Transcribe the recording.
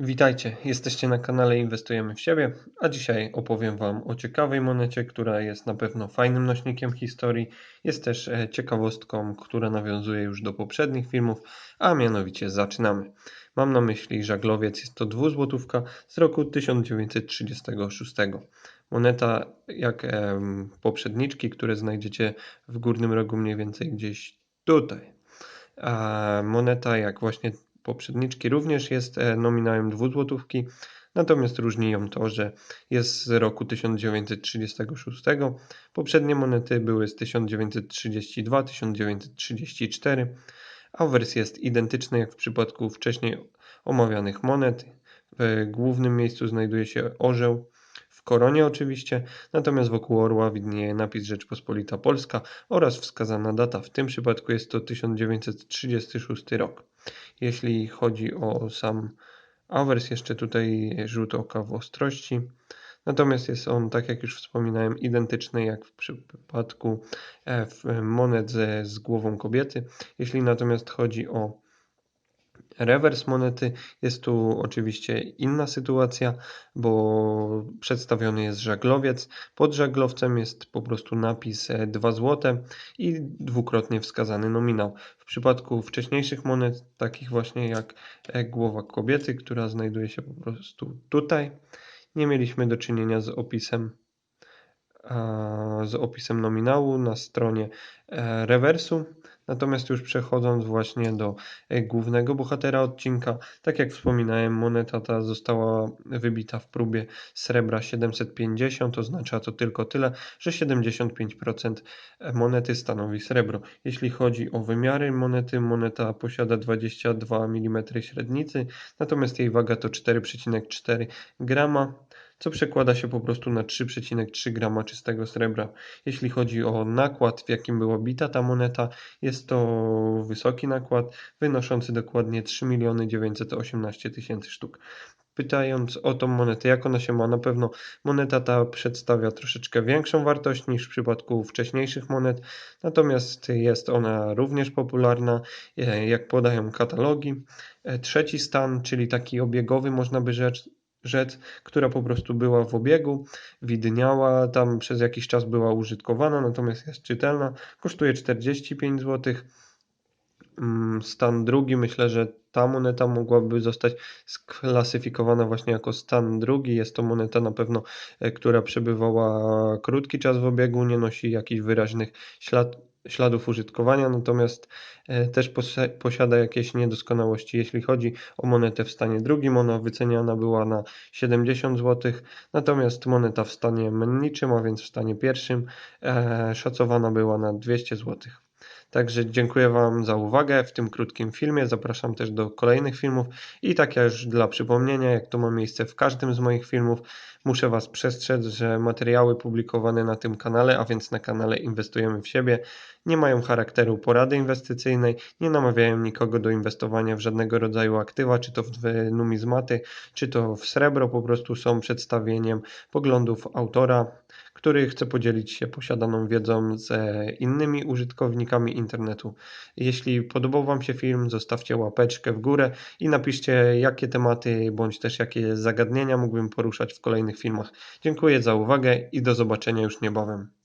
Witajcie, jesteście na kanale Inwestujemy w siebie, a dzisiaj opowiem Wam o ciekawej monecie, która jest na pewno fajnym nośnikiem historii. Jest też e, ciekawostką, która nawiązuje już do poprzednich filmów, a mianowicie zaczynamy. Mam na myśli żaglowiec, jest to dwuzłotówka z roku 1936. Moneta jak poprzedniczki, które znajdziecie w górnym rogu mniej więcej gdzieś tutaj. A moneta jak właśnie poprzedniczki również jest e, nominałem dwuzłotówki, natomiast różni ją to, że jest z roku 1936. Poprzednie monety były z 1932-1934, a wers jest identyczny jak w przypadku wcześniej omawianych monet. W głównym miejscu znajduje się orzeł, w koronie oczywiście, natomiast wokół orła widnieje napis Rzeczpospolita Polska oraz wskazana data. W tym przypadku jest to 1936 rok. Jeśli chodzi o sam awers, jeszcze tutaj rzut oka w ostrości. Natomiast jest on, tak jak już wspominałem, identyczny jak w przypadku e, monet z, z głową kobiety. Jeśli natomiast chodzi o Rewers monety jest tu oczywiście inna sytuacja, bo przedstawiony jest żaglowiec. Pod żaglowcem jest po prostu napis 2 e, zł i dwukrotnie wskazany nominał. W przypadku wcześniejszych monet, takich właśnie jak e, głowa kobiety, która znajduje się po prostu tutaj, nie mieliśmy do czynienia z opisem z opisem nominału na stronie e, rewersu. Natomiast już przechodząc właśnie do e, głównego bohatera odcinka, tak jak wspominałem, moneta ta została wybita w próbie srebra 750, oznacza to tylko tyle, że 75% monety stanowi srebro. Jeśli chodzi o wymiary monety, moneta posiada 22 mm średnicy, natomiast jej waga to 4,4 grama co przekłada się po prostu na 3,3 grama czystego srebra. Jeśli chodzi o nakład, w jakim była bita ta moneta, jest to wysoki nakład, wynoszący dokładnie 3 918 tysięcy sztuk. Pytając o tą monetę, jak ona się ma, na pewno moneta ta przedstawia troszeczkę większą wartość niż w przypadku wcześniejszych monet, natomiast jest ona również popularna, e, jak podają katalogi. E, trzeci stan, czyli taki obiegowy, można by rzec, rzec, która po prostu była w obiegu, widniała, tam przez jakiś czas była użytkowana, natomiast jest czytelna, kosztuje 45 zł. Mm, stan drugi, myślę, że ta moneta mogłaby zostać sklasyfikowana właśnie jako stan drugi. Jest to moneta na pewno, e, która przebywała krótki czas w obiegu, nie nosi jakichś wyraźnych ślad, śladów użytkowania, natomiast e, też posiada jakieś niedoskonałości. Jeśli chodzi o monetę w stanie drugim, ona wyceniana była na 70 zł, natomiast moneta w stanie menniczym, a więc w stanie pierwszym, e, szacowana była na 200 zł. Także dziękuję Wam za uwagę w tym krótkim filmie. Zapraszam też do kolejnych filmów. I tak już dla przypomnienia, jak to ma miejsce w każdym z moich filmów, muszę Was przestrzec, że materiały publikowane na tym kanale, a więc na kanale Inwestujemy w siebie, nie mają charakteru porady inwestycyjnej, nie namawiają nikogo do inwestowania w żadnego rodzaju aktywa, czy to w numizmaty, czy to w srebro, po prostu są przedstawieniem poglądów autora który chce podzielić się posiadaną wiedzą z innymi użytkownikami internetu. Jeśli podobał Wam się film, zostawcie łapeczkę w górę i napiszcie, jakie tematy bądź też jakie zagadnienia mógłbym poruszać w kolejnych filmach. Dziękuję za uwagę i do zobaczenia już niebawem.